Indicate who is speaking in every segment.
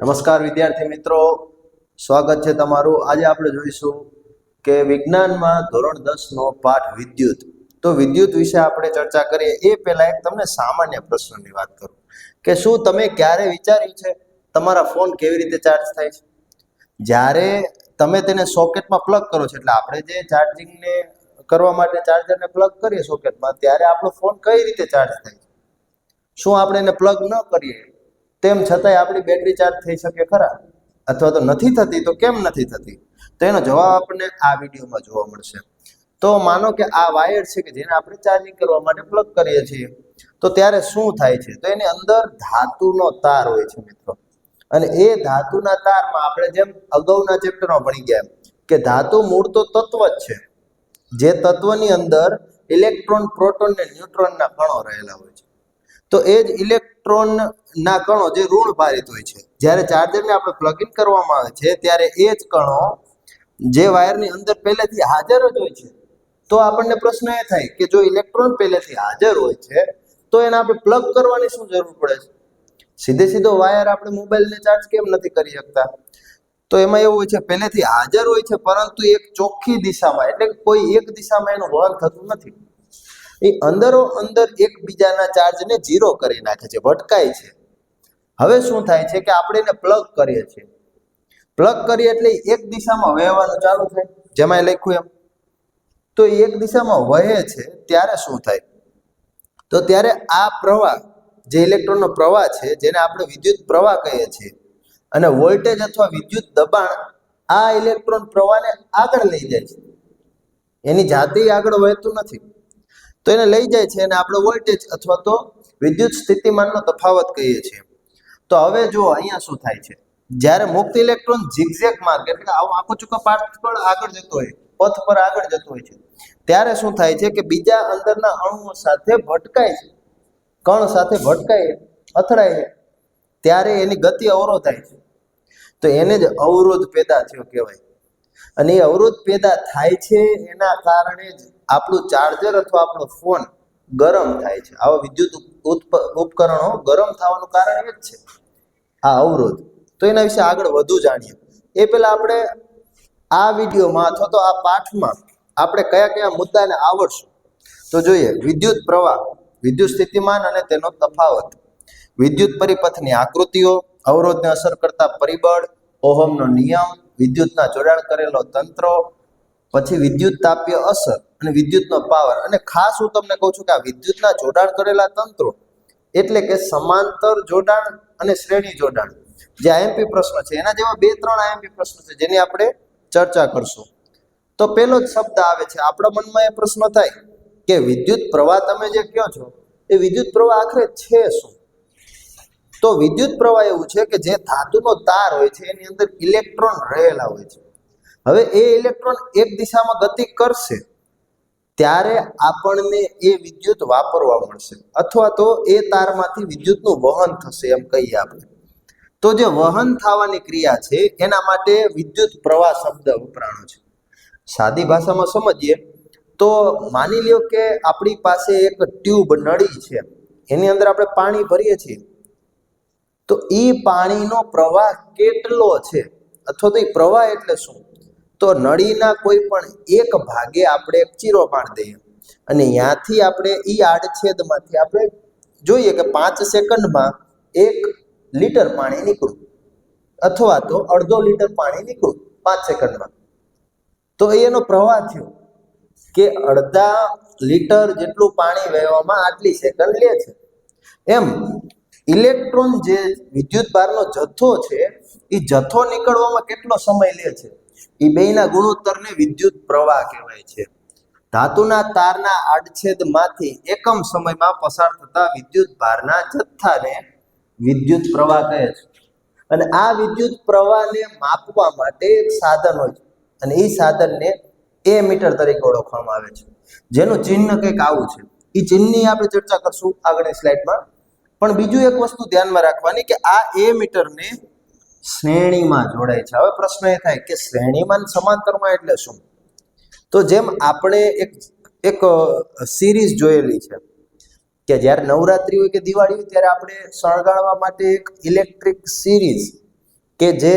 Speaker 1: નમસ્કાર વિદ્યાર્થી મિત્રો. સ્વાગત છે તમારું. આજે આપણે જોઈશું કે વિજ્ઞાનમાં ધોરણ દસ નો પાઠ વિદ્યુત. તો વિદ્યુત વિશે આપણે ચર્ચા કરીએ. એ પહેલા એક તમને સામાન્ય પ્રશ્નની વાત કરું કે શું તમે ક્યારે વિચાર્યું છે તમારા ફોન કેવી રીતે ચાર્જ થાય છે? જ્યારે તમે તેને સોકેટમાં પ્લગ કરો છો, એટલે આપણે જે ચાર્જિંગને કરવા માટે ચાર્જરને પ્લગ કરીએ સોકેટમાં, ત્યારે આપણો ફોન કઈ રીતે ચાર્જ થાય છે? શું આપણે એને પ્લગ ન કરીએ? તેમ છતાંય આપણી બેટરી ચાર્જ થઈ શકે ખરા? અથવા તો નથી થતી, તો કેમ નથી થતી? તો એનો જવાબ આપણને આ વિડીયોમાં જોવા મળશે. તો માનો કે આ વાયર છે કે જેને આપણે ચાર્જિંગ કરવા માટે પ્લગ કરીએ છીએ, તો ત્યારે શું થાય છે? તો એની અંદર ધાતુનો તાર હોય છે મિત્રો. અને એ ધાતુના તારમાં આપણે જેમ અગાઉના ચેપ્ટરમાં ભણી ગયા કે ધાતુ મૂળ તો તત્વ જ છે. જે તત્વની અંદર ઇલેક્ટ્રોન પ્રોટોન ને ન્યુટ્રોનના કણો રહેલા હોય છે. તો એ જ ઇલેક્ટ્રોન ના કણો જે ઋણ ભારિત હોય છે. જ્યારે ચાર્જરને આપણે પ્લગ ઇન કરવામાં આવે છે, ત્યારે એ જ કણો જે વાયરની અંદર પહેલેથી હાજર જ હોય છે. તો આપણને પ્રશ્ન એ થાય કે જો ઇલેક્ટ્રોન પહેલેથી હાજર હોય છે, તો એને આપણે પ્લગ કરવાની શું જરૂર પડે છે? સીધે સીધો વાયર આપણે મોબાઈલને ચાર્જ કેમ નથી કરી શકતા? તો એમાં એવું હોય છે, પહેલેથી હાજર હોય છે, પરંતુ એક ચોખ્ખી દિશામાં, એટલે કોઈ એક દિશામાં એનું વહન થતું નથી. એ અંદરો અંદર એકબીજાના ચાર્જને ઝીરો કરી નાખે છે, ભટકાય છે. હવે શું થાય છે કે આપણે એને પ્લગ કરીએ છીએ. પ્લગ કરીએ એટલે એક દિશામાં વહેવાનું ચાલુ થાય. જેમાં લખ્યું એમ. તો એક દિશામાં વહે છે, ત્યારે શું થાય? તો ત્યારે આ પ્રવાહ, જે ઇલેક્ટ્રોનનો પ્રવાહ છે, જેને આપણે વિદ્યુત પ્રવાહ કહીએ છીએ, અને વોલ્ટેજ અથવા વિદ્યુત દબાણ આ ઇલેક્ટ્રોન પ્રવાહને આગળ લઈ જાય છે. એની જાતે આગળ વહેતું નથી. તો એને લઈ જાય છે અને આપણે વોલ્ટેજ અથવા તો વિદ્યુત સ્થિતિમાનનો તફાવત કહીએ છીએ. તો હવે જો અહીંયા શું થાય છે. જ્યારે મુક્ત ઇલેક્ટ્રોન ઝિગઝેગ માર્ગ, એટલે આવો આખો ચૂકો પાથ પર આગળ જતો હોય, પથ પર આગળ જતો હોય છે. ત્યારે શું થાય છે કે બીજા અંદરના અણુઓ સાથે ભટકાય છે. કણ સાથે ભટકાય અથડાય છે. ત્યારે એની ગતિ અવરોધાય છે. તો એને જ અવરોધ પેદા થયો કહેવાય. અને એ અવરોધ પેદા થાય છે એના કારણે જ આપણું ચાર્જર અથવા આપણો ફોન ગરમ થાય છે. આવા વિદ્યુત ઉપકરણો ગરમ થવાનું કારણ એ જ છે આ અવરોધ. તો એના વિશે આગળ વધુ જાણીએ. એ પહેલા આપણે આ વિડીયોમાં અથવા તો આ પાઠમાં આપણે કયા કયા મુદ્દાને આવડશું? તો જોઈએ, વિદ્યુત પ્રવાહ, વિદ્યુત સ્થિતિમાન અને તેનો તફાવત. વિદ્યુત પરિપથની આકૃતિઓ, અવરોધને અસર કરતા પરિબળ, ઓહમનો નિયમ વિદ્યુતના જોડાણ કરેલો તંત્રો, પછી વિદ્યુત તાપીય અસર અને વિદ્યુતનો પાવર. અને ખાસ હું તમને કહું છું કે આ વિદ્યુતના જોડાણ કરેલા તંત્રો એટલે કે સમાંતર જોડાણ અને શ્રેણી જોડાણ. જે આઈએમપી પ્રશ્ન છે, એના જેવા બે ત્રણ આઈએમપી પ્રશ્નો છે જેની આપણે ચર્ચા કરશું. તો પેલો જ શબ્દ આવે છે, આપણા મનમાં એ પ્રશ્ન થાય કે વિદ્યુત પ્રવાહ તમે જે કહો છો, એ વિદ્યુત પ્રવાહ આખરે છે શું? તો વિદ્યુત પ્રવાહ એવું છે કે જે ધાતુનો તાર હોય છે, એની અંદર ઇલેક્ટ્રોન રહેલા હોય છે. હવે એ ઇલેક્ટ્રોન એક દિશામાં ગતિ કરશે, ત્યારે આપણને એ વિદ્યુત વાપરવા મળશે. અથવા તો એ તારમાંથી વિદ્યુતનું વહન થશે એમ કહીએ આપણે. તો જે વહન થવાની ક્રિયા છે, એના માટે વિદ્યુત પ્રવાહ શબ્દ વપરાણો છે. સાદી ભાષામાં સમજીએ, તો માની લ્યો કે આપણી પાસે એક ટ્યુબ નળી છે. એની અંદર આપણે પાણી ભરીએ છીએ. તો એ પાણીનો પ્રવાહ કેટલો છે? અથવા તો એ પ્રવાહ એટલે શું? તો નળીના કોઈ પણ એક ભાગે આપણે એક ચીરો પાડી દઈએ. અને ત્યાંથી આપણે એ આડછેદમાંથી આપણે જોઈએ કે પાંચ સેકન્ડમાં એક લીટર પાણી નીકળું. અથવા તો અડધો લીટર પાણી નીકળું પાંચ સેકન્ડમાં. તો એનો પ્રવાહ થયો કે અડધા લીટર જેટલું પાણી વહેવામાં આટલી સેકન્ડ લે છે. એમ ઇલેક્ટ્રોન જે વિદ્યુત ભારનો જથ્થો છે, એ જથ્થો નીકળવામાં કેટલો સમય લે છે? એ બેયના ગુણોત્તરને વિદ્યુત પ્રવાહ કહેવાય છે. ધાતુના તારના આડછેદમાંથી એકમ સમયમાં પસાર થતા વિદ્યુત ભારના જથ્થાને વિદ્યુત પ્રવાહ કહે છે. અને આ વિદ્યુત પ્રવાહને માપવા માટે એક સાધન હોય છે. અને એ સાધનને એ મીટર તરીકે ઓળખવામાં આવે છે. જેનું ચિહ્ન કંઈક આવું છે. એ ચિહ્નની આપણે ચર્ચા કરશું આગળની સ્લાઇડમાં. પણ બીજું એક વસ્તુ ધ્યાનમાં રાખવાની કે આ એ મીટરને શ્રેણીમાં જોડાય છે. હવે પ્રશ્ન એ થાય કે શ્રેણીમાં સમાંતરમાં એટલે શું? તો જેમ આપણે એક એક સિરીઝ જોયેલી છે કે જ્યારે નવરાત્રી હોય કે દિવાળી હોય ત્યારે આપણે શણગાળવા માટે એક ઇલેક્ટ્રિક સિરીઝ કે જે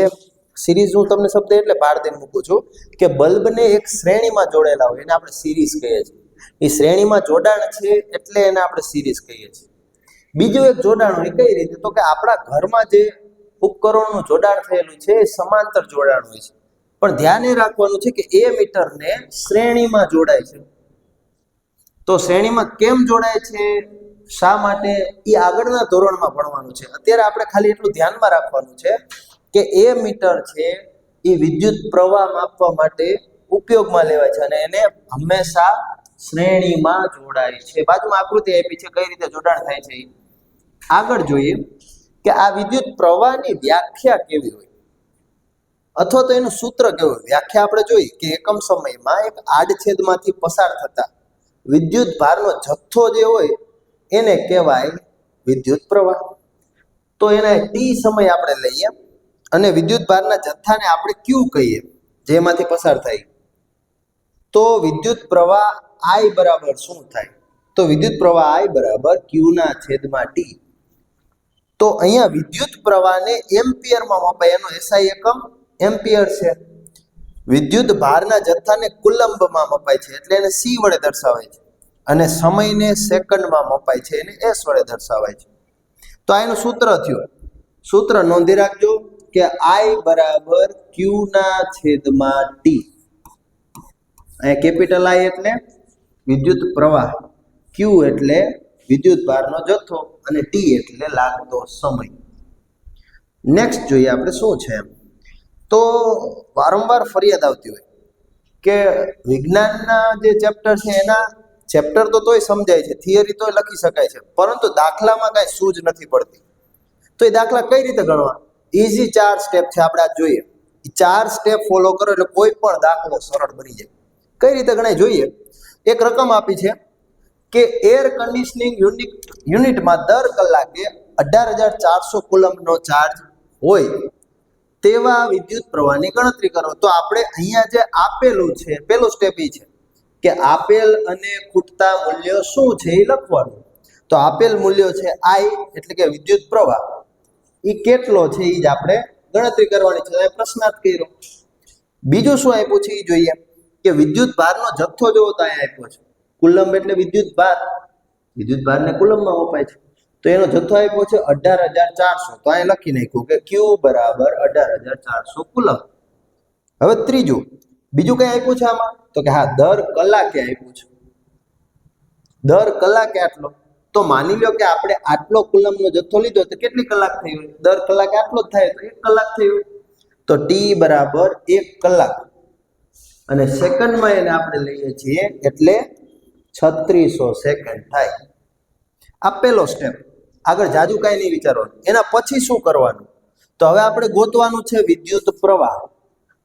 Speaker 1: સિરીઝ હું તમને શબ્દ એટલે પાડ દઈને મૂકું છું કે બલ્બને એક શ્રેણીમાં જોડેલા હોય એને આપણે સિરીઝ કહીએ છીએ. એ શ્રેણીમાં જોડાણ છે એટલે એને આપણે સિરીઝ કહીએ છીએ. બીજું એક જોડાણ હોય કઈ રીતે? તો કે આપણા ઘરમાં જે ઉપકરણોનું જોડાણ થયેલું છે, એ સમાંતર જોડાણ હોય છે. પણ ધ્યાન એ રાખવાનું છે કે એ મીટરને શ્રેણીમાં જોડાય છે. તો શ્રેણીમાં કેમ જોડાય છે? શા માટે? એ આગળના ધોરણમાં ભણવાનું છે. અત્યારે આપણે ખાલી એટલું ધ્યાનમાં રાખવાનું છે કે એ મીટર છે, એ વિદ્યુત પ્રવાહ માપવા માટે ઉપયોગમાં લેવાય છે અને એને હંમેશા શ્રેણીમાં જોડાય છે. બાજુમાં આકૃતિ આપી છે કઈ રીતે જોડાણ થાય છે ઈ. આગળ જોઈએ કે આ વિદ્યુત પ્રવાહની વ્યાખ્યા કેવી હોય? અથવા તો એનું સૂત્ર કેવું વ્યાખ્યા આપણે જોઈ કે એકમ સમયમાં એક આડછેદમાંથી પસાર થતા વિદ્યુત ભારનો જથ્થો જે હોય એને કહેવાય વિદ્યુત પ્રવાહ. તો એને ટી સમય આપણે લઈએ અને વિદ્યુત ભારના જથ્થાને આપણે ક્યુ કહીએ, જેમાંથી પસાર થાય. તો વિદ્યુત પ્રવાહ આઈ બરાબર શું થાય? તો વિદ્યુત પ્રવાહ આઈ બરાબર ક્યુ ના છેદમાં ટી તો અહીંયા વિદ્યુત પ્રવાહને એમ્પિયરમાં મપાય. એનો એસઆઈ એકમ એમ્પિયર છે. વિદ્યુત ભારના જથ્થાને કુલંબમાં મપાય છે. એટલે એને સી વડે દર્શાવાય છે. અને સમયને સેકન્ડમાં મપાય છે. એને એસ વડે દર્શાવાય છે. તો આ એનું સૂત્ર થયું. સૂત્ર નોંધી રાખજો કે આઈ બરાબર ક્યુ ના છેદમાં ટી અહીંયા કેપિટલ આઈ એટલે વિદ્યુત પ્રવાહ. ક્યુ એટલે વિદ્યુત ભારનો જથ્થો અને ટી એટલે લાગતો સમય. નેક્સ્ટ જોઈએ આપણે શું છે? એમ તો વારંવાર ફરિયાદ આવતી હોય કે વિજ્ઞાનના જે ચેપ્ટર છે એના ચેપ્ટર તો તોય સમજાય છે થિયરી તોય લખી શકાય છે, પરંતુ દાખલામાં કાંઈ સૂઝ નથી પડતી. તો એ દાખલા કઈ રીતે ગણવા? ઇઝી ચાર સ્ટેપ છે આપણે આ જોઈએ. ચાર સ્ટેપ ફોલો કરો એટલે કોઈ પણ દાખલો સરળ બની જાય. કઈ રીતે ગણાય? જોઈએ. એક રકમ આપી છે. કે એર કન્ડિશનિંગ યુનિટ યુનિટમાં દર કલાકે અઢાર હજાર ચારસો કુલમનો ચાર્જ હોય. તેવા વિદ્યુત પ્રવાહની ગણતરી કરો. તો આપણે અહીંયા જે આપેલું છે, પેલું સ્ટેપ એ છે કે આપેલ અને ખૂટતા મૂલ્યો શું છે એ લખવાનું. તો આપેલ મૂલ્યો છે આઈ એટલે કે વિદ્યુત પ્રવાહ. એ કેટલો છે એ જ આપણે ગણતરી કરવાની છે. પ્રશ્નાર્થ કર્યો. બીજું શું આપ્યું છે એ જોઈએ. કે વિદ્યુત ભારનો જથ્થો જોવો તો અહીંયા આપ્યો છે. કુલંબ એટલે વિદ્યુત ભાર. વિદ્યુત ભારને કુલમમાં મપાય છે. તો એનો જથ્થો આપ્યો છે અઢાર હજાર ચારસો. તો અહીં લખી નાખ્યું કે ક્યુ બરાબર અઢાર હજાર ચારસો કુલમ હવે ત્રીજું, બીજું કઈ આપ્યું છે આમાં? તો કે હા, દર કલાકે આપ્યું છે. દર કલાકે આટલો. તો માની લો કે આપણે આટલો કુલમનો જથ્થો લીધો તો કેટલી કલાક થઈ હોય? દર કલાકે આટલો જ થાય તો એક કલાક થઈ હોય. તો ટી બરાબર એક કલાક. અને સેકન્ડમાં એને આપણે લઈએ છીએ એટલે છત્રીસો સેકન્ડ થાય. આ પહેલો સ્ટેપ આગળ જાજુ કાંઈ નહીં વિચારવાનું. એના પછી શું કરવાનું? તો હવે આપણે ગોતવાનું છે વિદ્યુત પ્રવાહ.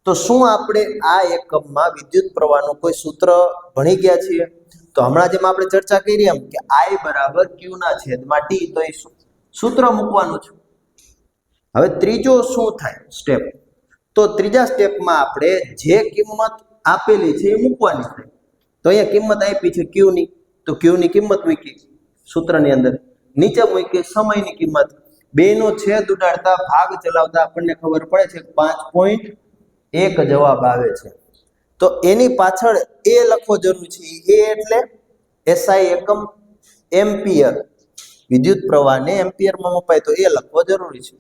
Speaker 1: તો શું આપણે આ એકમમાં વિદ્યુત પ્રવાહનું કોઈ સૂત્ર ભણી ગયા છીએ? તો હમણાં જેમ આપણે ચર્ચા કરી એમ કે આઈ બરાબર ક્યુના છેદમાં ટી તો એ સૂત્ર મૂકવાનું છે. હવે ત્રીજો શું થાય? સ્ટેપ તો ત્રીજા સ્ટેપમાં આપણે જે કિંમત આપેલી છે એ મૂકવાની થાય તો અહીંયા કિંમત આપી છે ક્યુની તો ક્યુની કિંમત મૂકી. સૂત્રની અંદર. નીચે મૂકી સમયની કિંમત. બેનો છેદ ઉડાડતા, ભાગ ચલાવતા આપણને ખબર પડે છે પાંચ પોઈન્ટ એક જવાબ આવે છે. તો એની પાછળ એ લખવો જરૂરી છે. એ એટલે એસઆઈ એકમ એમ્પિયર. વિદ્યુત પ્રવાહને એમ્પિયરમાં મપાય તો એ લખવો જરૂરી છે.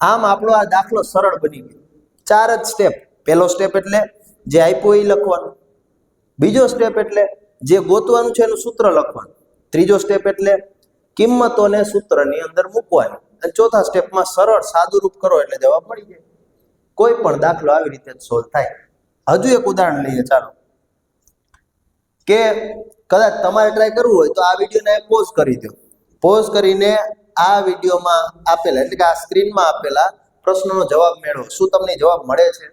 Speaker 1: આમ આપણો આ દાખલો સરળ બની ગયો. ચાર જ સ્ટેપ પહેલો સ્ટેપ એટલે જે આપ્યો એ લખવાનું. બીજો સ્ટેપ એટલે જે ગોતવાનું છે એનું સૂત્ર લખવાનું. ત્રીજો સ્ટેપ એટલે કિંમતોને સૂત્રની અંદર મૂકવાની. અને ચોથા સ્ટેપમાં સરળ સાદુરૂપ કરો એટલે જવાબ મળી જાય. કોઈ પણ દાખલો આવી રીતે સોલ્વ થાય. હજુ એક ઉદાહરણ લઈએ, ચાલો. કે કદાચ તમારે ટ્રાય કરવું હોય તો આ વિડીયોને પોઝ કરી દો. પોઝ કરીને આ વિડીયોમાં આપેલા, એટલે કે આ સ્ક્રીનમાં આપેલા પ્રશ્નોનો જવાબ મેળવો. શું તમને જવાબ મળે છે?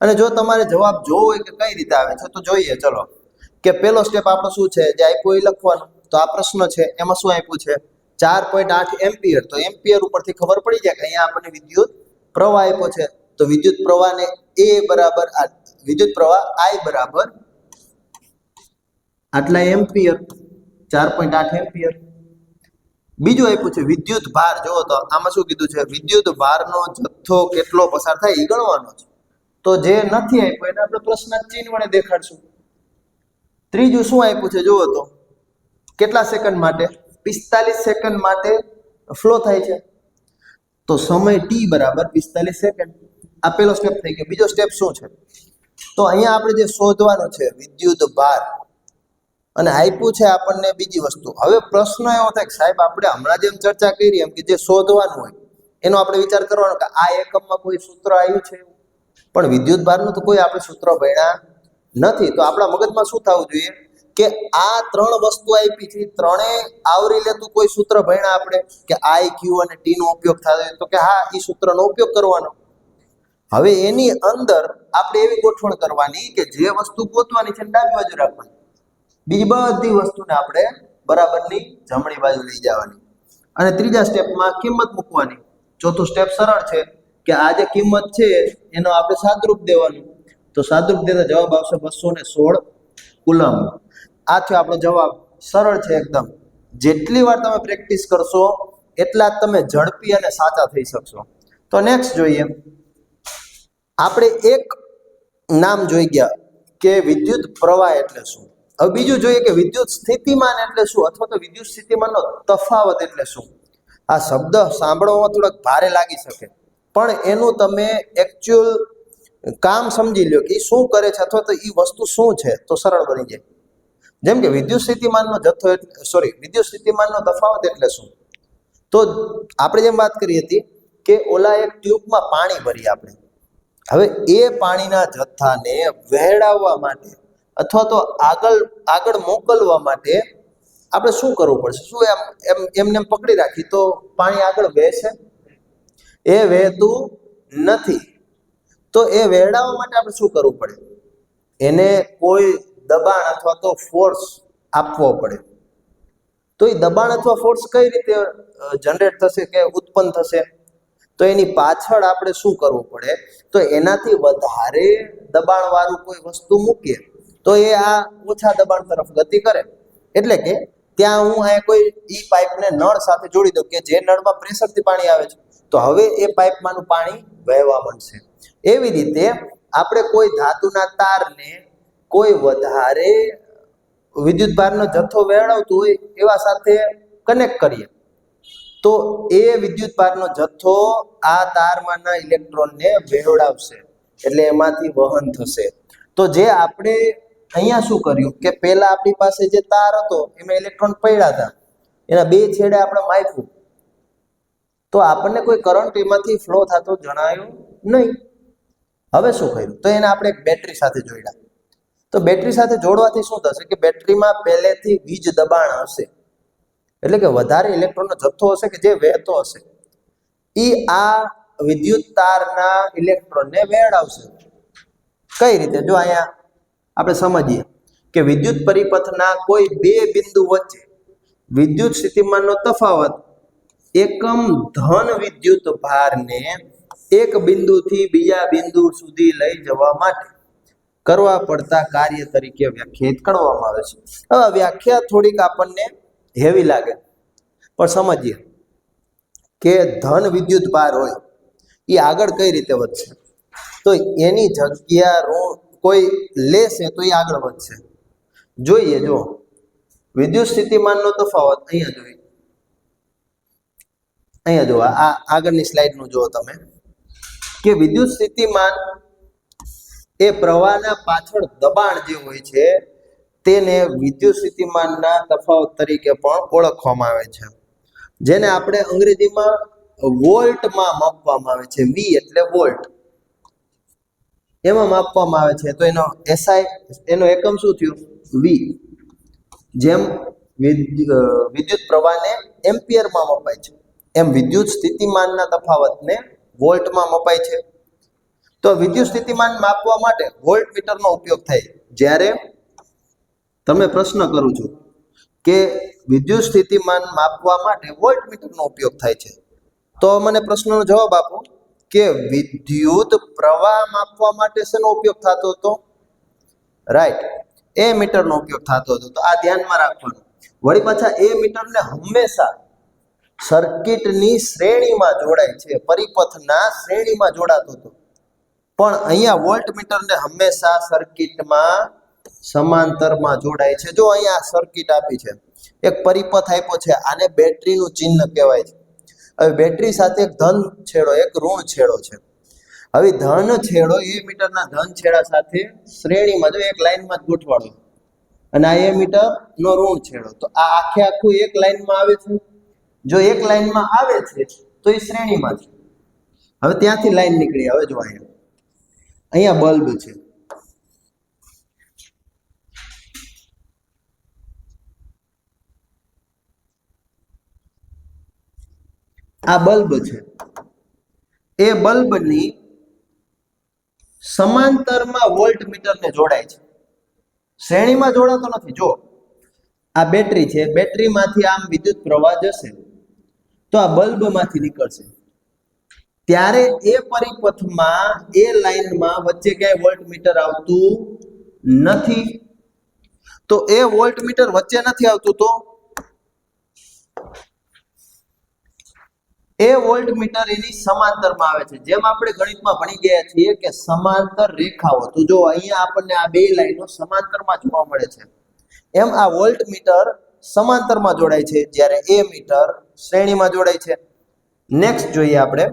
Speaker 1: અને જો તમારે જવાબ જોવો હોય કે કઈ રીતે આવે છે, તો જોઈએ, ચલો. કે પેલો સ્ટેપ આપણો શું છે? જે આપ્યો એ લખવાનું. તો આ પ્રશ્ન છે, એમાં શું આપ્યું છે? ચાર પોઈન્ટ આઠ એમ્પિયર. તો એમ્પિયર ઉપરથી ખબર પડી જાય કે અહીંયા આપણને વિદ્યુત પ્રવાહ આપ્યો છે. તો વિદ્યુત પ્રવાહને એ બરાબર આ, વિદ્યુત પ્રવાહ આઈ બરાબર આટલા એમ્પિયર. ચાર પોઈન્ટ આઠ એમ્પિયર. બીજું આપ્યું છે, વિદ્યુત ભાર. જોવો તો આમાં શું કીધું છે? વિદ્યુત ભારનો જથ્થો કેટલો પસાર થાય એ ગણવાનો છે. તો જે નથી આપ્યું એને આપણે પ્રશ્ન ચિહ્ન વડે દેખાડશું. ત્રીજું શું આપ્યું છે? જુઓ તો. કેટલા સેકન્ડ માટે? પિસ્તાલીસ સેકન્ડ માટે ફ્લો થાય છે. તો સમય ટી બરાબર પિસ્તાલીસ સેકન્ડ આ પેલો સ્ટેપ થઈ ગયો. બીજો સ્ટેપ શું છે? તો અહીંયા આપણે જે શોધવાનો છે, વિદ્યુત ભાર. અને આપ્યું છે આપણને બીજી વસ્તુ. હવે પ્રશ્ન એવો થાય કે સાહેબ, આપણે હમણાં જેમ ચર્ચા કરી, એમ કે જે શોધવાનું હોય, એનો આપણે વિચાર કરવાનો કે આ એકમમાં કોઈ સૂત્ર આવ્યું છે પણ વિદ્યુત ભારનું તો કોઈ આપણે સૂત્ર ભણ્યા નથી. તો આપણા મગજમાં શું થવું જોઈએ? કે આ ત્રણ વસ્તુ આપી છે ત્રણે આવરી લેતું કોઈ સૂત્ર ભણ્યા આપણે? કે આઈ ક્યુ અને ટી નો ઉપયોગ થાય. તો કે હા એ સૂત્રનો ઉપયોગ કરવાનો. હવે એની અંદર આપણે એવી ગોઠવણ કરવાની કે જે વસ્તુ ગોતવાની છે ડાબી બાજુ રાખવાની. બીજી બધી વસ્તુને આપણે બરાબરની જમણી બાજુ લઈ જવાની. અને ત્રીજા સ્ટેપમાં કિંમત મૂકવાની. ચોથું સ્ટેપ સરળ છે. કે આ જે કિંમત છે, એનો આપણે સાદરૂપ દેવાનું. તો સાદરૂપ દેતા જવાબ આવશે બસો ને સોળ કુલમ. આ થયો આપણો જવાબ સરળ છે એકદમ. જેટલી વાર તમે પ્રેક્ટિસ કરશો, એટલા તમે ઝડપી અને સાચા થઈ શકશો. તો નેક્સ્ટ જોઈએ. આપણે એક નામ જોઈ ગયા કે વિદ્યુત પ્રવાહ એટલે શું? હવે બીજું જોઈએ કે વિદ્યુત સ્થિતિમાન એટલે શું? અથવા તો વિદ્યુત સ્થિતિમાનનો તફાવત એટલે શું? આ શબ્દ સાંભળવામાં થોડાક ભારે લાગી શકે. પણ એનું તમે એકચ્યુઅલ કામ સમજી લો કે એ શું કરે છે અથવા તો એ વસ્તુ શું છે, તો સરળ બની જાય. જેમ કે વિદ્યુત સ્થિતિમાનનો જથ્થો સોરી વિદ્યુત સ્થિતિમાનનો તફાવત એટલે શું? તો આપણે જેમ વાત કરી હતી કે ઓલા એક ટ્યુબમાં પાણી ભરી આપણે. હવે એ પાણીના જથ્થાને વહેડાવવા માટે અથવા તો આગળ આગળ મોકલવા માટે આપણે શું કરવું પડશે? શું એમ એમ, એમને પકડી રાખી તો પાણી આગળ વહેશે એ વહેતું નથી. તો એ વહેડાવવા માટે આપણે શું કરવું પડે? એને કોઈ દબાણ અથવા તો ફોર્સ આપવો પડે. તો એ દબાણ અથવા ફોર્સ કઈ રીતે જનરેટ થશે કે ઉત્પન્ન થશે? તો એની પાછળ આપણે શું કરવું પડે? તો એનાથી વધારે દબાણ વાળું કોઈ વસ્તુ મૂકીએ, તો એ આ ઓછા દબાણ તરફ ગતિ કરે. એટલે કે ત્યાં હું અહીંયા કોઈ ઈ પાઇપને નળ સાથે જોડી દઉં કે જે નળમાં પ્રેશરથી પાણી આવે છે. તો હવે એ પાઇપમાંનું પાણી વહેવા માંડશે. એવી રીતે આપણે કોઈ ધાતુના તારને કોઈ વધારે વિદ્યુત ભારનો જથ્થો વેળવતું હોય એવા સાથે કનેક્ટ કરીએ. તો એ વિદ્યુત ભારનો જથ્થો આ તારમાંના ઇલેક્ટ્રોનને વહેવડાવશે એટલે એમાંથી વહન થશે. તો જે આપણે અહીંયા શું કર્યું કે પહેલા આપણી પાસે જે તાર હતો એમાં ઇલેક્ટ્રોન પડ્યા હતા. એના બે છેડે આપણે માપ્યું. તો આપણને કોઈ કરંટ એમાંથી ફ્લો થતો જણાયો નહીં. હવે શું કર્યું? તો એને આપણે બેટરી સાથે જોડ્યા. તો બેટરી સાથે જોડવાથી શું થશે કે બેટરીમાં પહેલેથી વીજ દબાણ હશે. એટલે કે વધારે ઇલેક્ટ્રોનનો જથ્થો હશે કે જે વહેતો હશે. એ આ વિદ્યુત તારના ઇલેક્ટ્રોનને વેળાવશે કઈ રીતે? જો અહીંયા આપણે સમજીએ કે વિદ્યુત પરિપથના કોઈ બે બિંદુ વચ્ચે વિદ્યુત સ્થિતિમાનનો તફાવત એકમ ધન વિદ્યુત ભારને એક બિંદુથી બીજા બિંદુ સુધી લઈ જવા માટે કરવા પડતા કાર્ય તરીકે વ્યાખ્યાયિત કરવામાં આવે છે. હવે વ્યાખ્યા થોડીક આપણને હેવી લાગે. પણ સમજીએ કે ધન વિદ્યુત ભાર હોય એ આગળ કઈ રીતે વધશે? તો એની જગ્યા ઋણ કોઈ લેશે તો એ આગળ વધશે. જોઈએ જો વિદ્યુત સ્થિતિમાનનો તફાવત અહીંયા જોઈએ. અહીંયા જો આ આગળની સ્લાઇડનું જુઓ તમે, કે વિદ્યુત સ્થિતિમાન એ પ્રવાહના પાછળ દબાણ જે હોય છે, તેને વિદ્યુત સ્થિતિમાનના તફાવત તરીકે પણ ઓળખવામાં આવે છે. જેને આપણે અંગ્રેજીમાં વોલ્ટમાં માપવામાં આવે છે વી એટલે વોલ્ટ. એમાં માપવામાં આવે છે, તો એનો એસઆઈ એનો એકમ શું થયું? વી જેમ વિદ્યુ- વિદ્યુત પ્રવાહને એમ્પિયરમાં મપાય છે. એમ વિદ્યુત સ્થિતિમાનના તફાવતને વોલ્ટમાં મપાય છે. તો વિદ્યુત સ્થિતિમાન માપવા માટે વોલ્ટ મીટરનો ઉપયોગ થાય. જ્યારે તમે પ્રશ્ન કરું છું કે વિદ્યુત સ્થિતિમાન માપવા માટે વોલ્ટ મીટરનો ઉપયોગ થાય છે. તો મને પ્રશ્નનો જવાબ આપો કે વિદ્યુત પ્રવાહ માપવા માટે શેનો ઉપયોગ થતો હતો? રાઈટ. એ મીટરનો ઉપયોગ થતો હતો. તો આ ધ્યાનમાં રાખવાનું. વળી પાછા એ મીટરને હંમેશા સર્કિટની શ્રેણીમાં જોડાય છે. પરિપથના શ્રેણીમાં જોડાતો હતો. પણ અહીંયા વોલ્ટમીટરને હંમેશા સર્કિટમાં સમાંતરમાં જોડાય છે. જો અહીંયા સર્કિટ આપી છે, એક પરિપથ આપ્યો છે, આને બેટરીનું ચિહ્ન કહેવાય છે. હવે બેટરી સાથે એક ધન છેડો, એક ઋણ છેડો છે. હવે ધન છેડો એ મીટરના ધન છેડા સાથે શ્રેણીમાં, જો એક લાઈનમાં જ ગોઠવાડો. અને આ એ મીટર નો ઋણ છેડો. તો આ આખે આખું એક લાઇનમાં આવે છે? જો એક લાઈનમાં આવે છે, તો એ શ્રેણીમાં છે. હવે ત્યાંથી લાઈન નીકળી, હવે જો અહીંયા. અહીંયા બલ્બ છે. આ બલ્બ છે. એ બલ્બની સમાંતરમાં વોલ્ટ મીટરને જોડાય છે. શ્રેણીમાં જોડાતો નથી. જો આ બેટરી છે, બેટરીમાંથી આમ વિદ્યુત પ્રવાહ જશે. તો આ બલ્બમાંથી નીકળશે. ત્યારે એ પરિપથમાં, એ લાઈનમાં વચ્ચે ક્યાંય વોલ્ટ મીટર આવતું નથી. તો એ વોલ્ટ મીટર વચ્ચે નથી આવતું તો? એ વોલ્ટ મીટર એની સમાંતરમાં આવે છે. જેમ આપણે ગણિતમાં ભણી ગયા છીએ કે સમાંતર રેખાઓ, તો જો અહીંયા આપણને આ બે લાઈનો સમાંતરમાં જોવા મળે છે. એમ આ વોલ્ટ મીટર સમાંતરમાં જોડાય છે. જ્યારે એ મીટર શ્રેણીમાં જોડાય છે. નેક્સ્ટ જોઈએ આપણે.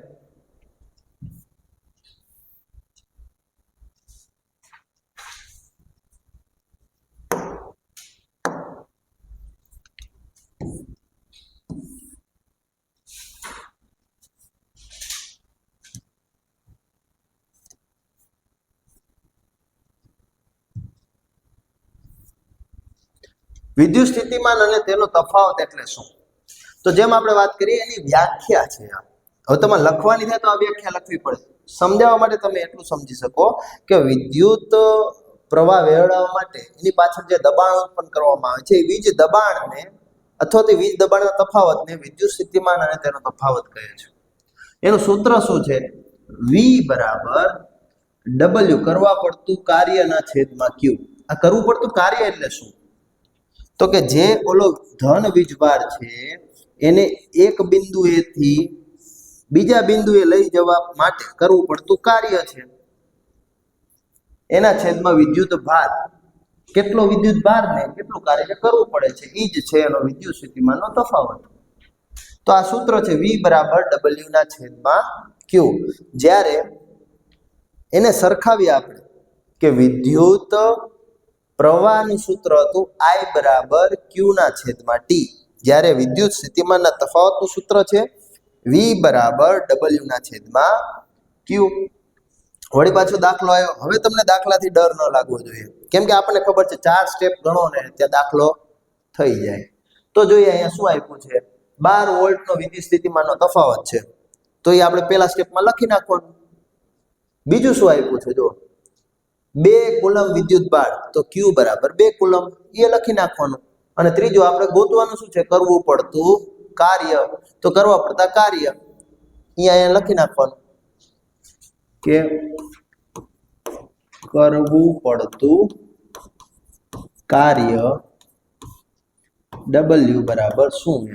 Speaker 1: વિદ્યુત સ્થિતિમાન અને તેનો તફાવત એટલે શું? તો જેમ આપણે વાત કરીએ, એની વ્યાખ્યા છે હવે તમારે લખવાની થાય તો આ વ્યાખ્યા લખવી પડે. સમજાવવા માટે તમે એટલું સમજી શકો કે વિદ્યુત પ્રવાહ વેવડાવવા માટે એની પાછળ જે દબાણ ઉત્પન્ન કરવામાં આવે છે, એ વીજ દબાણને અથવા તો વીજ દબાણના તફાવતને વિદ્યુત સ્થિતિમાન અને તેનો તફાવત કહે છે. એનું સૂત્ર શું છે? વી બરાબર ડબલ્યુ કરવા પડતું કાર્યના છેદમાં ક્યુ આ કરવું પડતું કાર્ય એટલે શું? તો કે જે ઓલો ધન વીજભાર છે એને એક બિંદુએથી બીજા બિંદુએ લઈ જવા માટે કરવું પડતું કાર્ય છે. એના છેદમાં વિદ્યુત ભાર. કેટલો વિદ્યુત ભાર ને કેટલું કાર્ય કરવું પડે છે? એ જ છે એનો વિદ્યુત સ્થિતિમાનનો તફાવત. તો આ સૂત્ર છે વી બરાબર ડબલ્યુ ના છેદમાં ક્યુ જ્યારે એને સરખાવીએ આપણે કે વિદ્યુત પ્રવાહનું સૂત્ર હતું આઈ બરાબર ક્યુ ના છેદમાં ટી જ્યારે વિદ્યુત સ્થિતિમાનના તફાવતનું સૂત્ર છે વી બરાબર ડબલ્યુના છેદમાં ક્યુ વળી પાછો દાખલો આવ્યો હવે તમને દાખલાથી ડર ન લાગવો જોઈએ. કેમ કે આપણને ખબર છે, ચાર સ્ટેપ ગણો ને ત્યાં દાખલો થઈ જાય. તો જોઈએ અહીંયા શું આપ્યું છે? બાર વોલ્ટનો વિદ્યુત સ્થિતિમાનનો તફાવત છે. તો એ આપણે પહેલા સ્ટેપમાં લખી નાખવાનું. બીજું શું આપ્યું છે? જો, બે કુલમ વિદ્યુત બાળ. તો ક્યુ બરાબર બે કુલમ. એ લખી નાખવાનું. અને ત્રીજું, આપણે ગોતવાનું શું છે? કરવું પડતું કાર્ય. તો કરવા પડતા કાર્ય. અહીંયા અહીંયા લખી નાખવાનું. કે કરવું પડતું કાર્ય ડબલ્યુ બરાબર શું?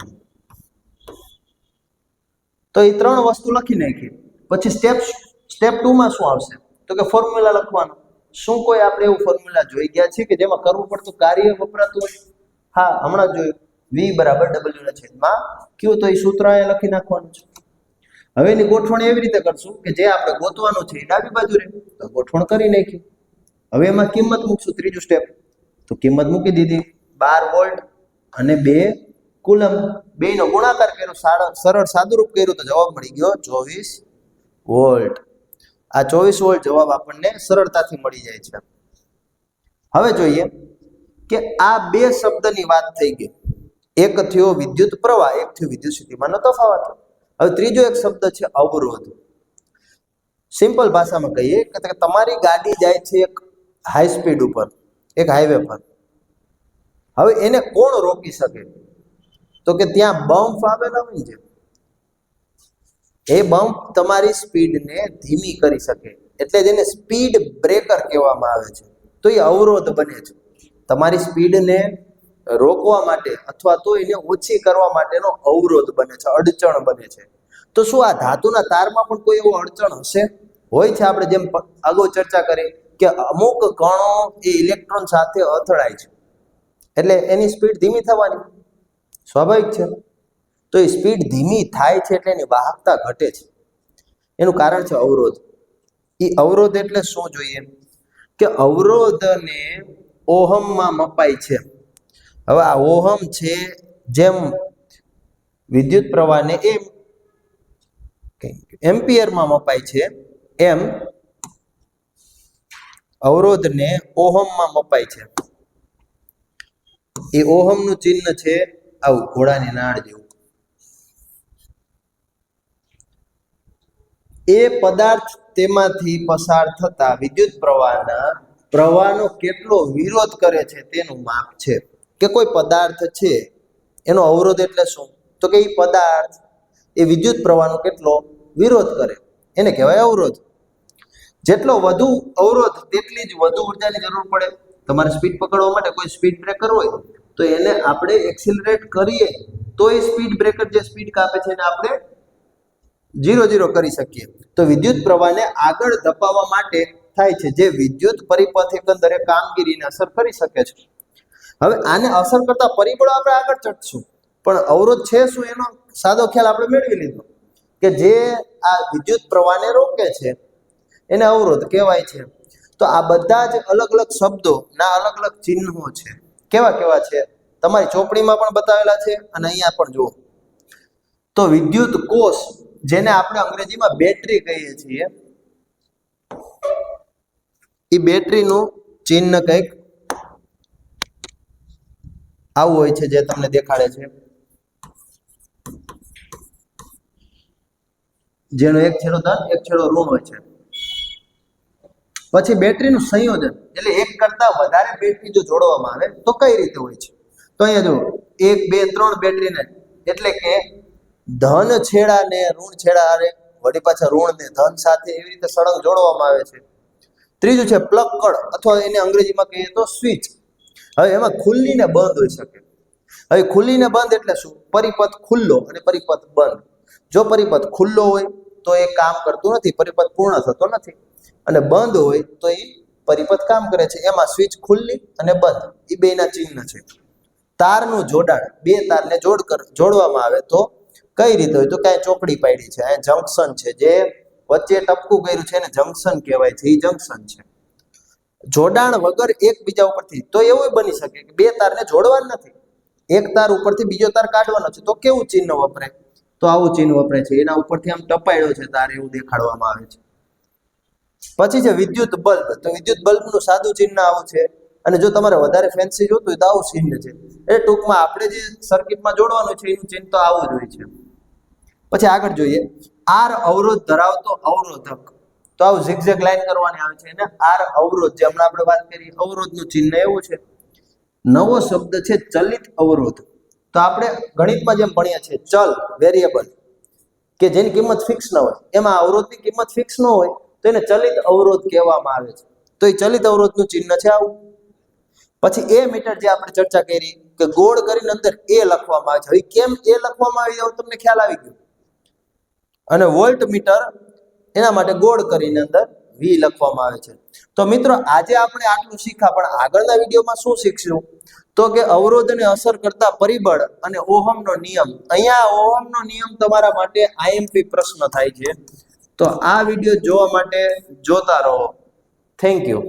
Speaker 1: તો એ ત્રણ વસ્તુ લખી નાખી. પછી સ્ટેપ સ્ટેપમાં શું આવશે? તો કે ફોર્મ્યુલા લખવાનું. શું કોઈ આપણે એવું ફોર્મ્યુલા જોઈ ગયા છે કે જેમાં કરવું પડતું કાર્ય વપરાતું હોય? હા, હમણાં જોયું. વી બરાબર ડબલ્યુ ના છેદમાં ક્યુ તો એ સૂત્ર અહીંયા લખી નાખવાનું છે. હવે એની ગોઠવણ એવી રીતે કરશું કે જે આપણે ગોતવાનું છે એ ડાબી બાજુ રહે તો ગોઠવણ કરી નાખી હવે એમાં કિંમત મૂકશું ત્રીજું સ્ટેપ તો કિંમત મૂકી દીધી. બાર વોલ્ટ અને બે કુલમ. બેનો ગુણાકાર કર્યો, સારા, સરળ સાદુરૂપ કર્યું, તો જવાબ મળી ગયો ચોવીસ વોલ્ટ. આ ચોવીસ વોલ્ટ જવાબ આપણને સરળતાથી મળી જાય છે. હવે જોઈએ. કે આ બે શબ્દની વાત થઈ ગઈ. એક થયો વિદ્યુત પ્રવાહ, એક થયો વિદ્યુત સ્થિતિમાનનો તફાવત. હવે ત્રીજો એક શબ્દ છે અવરોધ. સિમ્પલ ભાષામાં કહીએ કે તમારી ગાડી જાય છે એક હાઈ સ્પીડ ઉપર, એક હાઈવે પર. હવે એને કોણ રોકી શકે? તો કે ત્યાં બમ્પ આવેલા હોય છે. એ બમ્પ તમારી સ્પીડને ધીમી કરી શકે. એટલે જેને સ્પીડ બ્રેકર કહેવામાં આવે છે. તો એ અવરોધ બને છે. તમારી સ્પીડને રોકવા માટે અથવા તો એને ઓછી કરવા માટેનો અવરોધ બને છે, અડચણ બને છે. તો શું આ ધાતુના તારમાં પણ કોઈ એવો અડચણ હશે? હોય છે આપણે જેમ આગળ ચર્ચા કરી કે અમુક કણો એ ઇલેક્ટ્રોન સાથે અથડાય છે. એટલે એની સ્પીડ ધીમી થવાની. સ્વાભાવિક છે. તો એ સ્પીડ ધીમી થાય છે એટલે એની વાહકતા ઘટે છે. એનું કારણ છે અવરોધ. એ અવરોધ એટલે શું જોઈએ? કે અવરોધને ઓહમમાં મપાય છે. હવે આ ઓહમ છે જેમ વિદ્યુત પ્રવાહને એમ એમ્પિયરમાં મપાય છે, એમ અવરોધને ઓહમમાં મપાય છે. એ ઓહમનું ચિહ્ન છે આવું ઘોડાની નાળ જેવું. એ પદાર્થ તેમાંથી પસાર થતા વિદ્યુત પ્રવાહના પ્રવાહનો કેટલો વિરોધ કરે છે તેનું માપ છે. કે કોઈ પદાર્થ છે, એનો અવરોધ એટલે શું? તો કે એ પદાર્થ, એ વિદ્યુત પ્રવાહનો કેટલો વિરોધ કરે. એને કહેવાય અવરોધ. જેટલો વધુ અવરોધ, તેટલી જ વધુ ઉર્જાની જરૂર પડે. તમારે સ્પીડ પકડવા માટે કોઈ સ્પીડ બ્રેકર હોય, તો એને આપણે એક્સિલરેટ કરીએ, તો એ સ્પીડ બ્રેકર જે સ્પીડ કાપે છે એને આપણે ઝીરો ઝીરો કરી શકીએ. તો વિદ્યુત પ્રવાહને આગળ ધપાવવા માટે થાય છે, જે વિદ્યુત પરિપથ એકંદરે કામગીરીને અસર કરી શકે છે. હવે આને અસર કરતા પરિબળો આપણે આગળ ચડશું પણ અવરોધ છે શું એનો સાદો ખ્યાલ આપણે મેળવી લીધો. કે જે આ વિદ્યુત પ્રવાહને રોકે છે, એને અવરોધ કહેવાય છે. તો આ બધા જ અલગ અલગ શબ્દો ના અલગ અલગ ચિહ્નો છે. કેવા કેવા છે? તમારી ચોપડીમાં પણ બતાવેલા છે અને અહીંયા પણ જુઓ. તો વિદ્યુત કોષ, જેને આપણે અંગ્રેજીમાં બેટરી કહીએ છીએ એ બેટરીનું ચિહ્ન કંઈક આવું હોય છે જે તમને દેખાડે છે. જેનો એક છેડો ધન એક છેડો ઋણ હોય છે. પછી બેટરીનું સંયોજન, એટલે એક કરતા વધારે બેટરી જો જોડવામાં આવે, તો કઈ રીતે હોય છે? તો અહીંયા જો એક, બે, ત્રણ બેટરીને, એટલે કે ધન છેડા ને ઋણ છેડા વળી પાછા ઋણ ને ધન સાથે એવી રીતે સળંગ જોડવામાં આવે છે. ત્રીજું છે પ્લક્કડ અથવા એને અંગ્રેજીમાં કહીએ તો સ્વિચ. હવે એમાં ખુલ્લી ને બંધ હોઈ શકે. હવે ખુલ્લી ને બંધ એટલે શું? પરિપથ ખુલ્લો અને પરિપથ બંધ. જો પરિપથ ખુલ્લો હોય તો એ કામ કરતું નથી, પરિપથ પૂર્ણ થતો નથી. અને બંધ હોય તો એ પરિપથ કામ કરે છે. એમાં સ્વિચ ખુલ્લી અને બંધ. એ બેના ચિહ્ન છે. તારનું જોડાણ, બે તારને જોડ કર, જોડવામાં આવે તો કઈ રીતે હોય? તો ક્યાંય ચોકડી પાડી છે, અહીંયા જંકશન છે જે વચ્ચે ટપકું કર્યું છે એને જંકશન કહેવાય છે. એ જંકશન છે. જોડાણ વગર એકબીજા ઉપરથી, તો એવું બની શકે કે બે તારને જોડવાના નથી. એક તાર ઉપરથી બીજો તાર કાઢવાનો છે. તો કેવું ચિહ્ન વપરાય? તો આવું ચિહ્ન વપરાય છે. એના ઉપરથી આમ ટપાયેલો છે તાર એવું દેખાડવામાં આવે છે. પછી છે વિદ્યુત બલ્બ. તો વિદ્યુત બલ્બનું સાદું ચિહ્ન આવું છે. અને જો તમારે વધારે ફેન્સી જોતું હોય તો આવું ચિહ્ન છે. એ ટૂંકમાં આપણે જે સર્કિટમાં જોડવાનું છે, એનું ચિહ્ન તો આવું જ હોય છે. પછી આગળ જોઈએ. આર અવરોધ ધરાવતો અવરોધક. તો આવું ઝિગઝેગ લાઈન કરવાની આવે છે એને આર અવરોધ. જે હમણાં આપણે વાત કરી, અવરોધનું ચિહ્ન એવું છે. નવો શબ્દ છે ચલિત અવરોધ. તો આપણે ગણિતમાં જેમ ભણીએ છીએ, ચલ વેરિયેબલ કે જેની કિંમત ફિક્સ ન હોય. એમાં અવરોધની કિંમત ફિક્સ ન હોય, તો એને ચલિત અવરોધ કહેવામાં આવે છે. તો એ ચલિત અવરોધનું ચિહ્ન છે આવું. પછી એ મીટર જે આપણે ચર્ચા કરી, કે ગોળ કરીને અંદર એ લખવામાં આવે છે. હવે કેમ એ લખવામાં આવી હવે તમને ખ્યાલ આવી ગયો. અને વોલ્ટ મીટર એના માટે ગોળ કરીને અંદર વી લખવામાં આવે છે. તો મિત્રો, આજે આપણે આટલું શીખ્યા, પણ આગળના વિડીયોમાં શું શીખશું? તો કે અવરોધને અસર કરતા પરિબળ અને ઓહમનો નિયમ. અહીંયા ઓહમનો નિયમ તમારા માટે આઈએમપી પ્રશ્ન થાય છે. તો આ વીડિયો જોવા માટે જોતા રહો. Thank you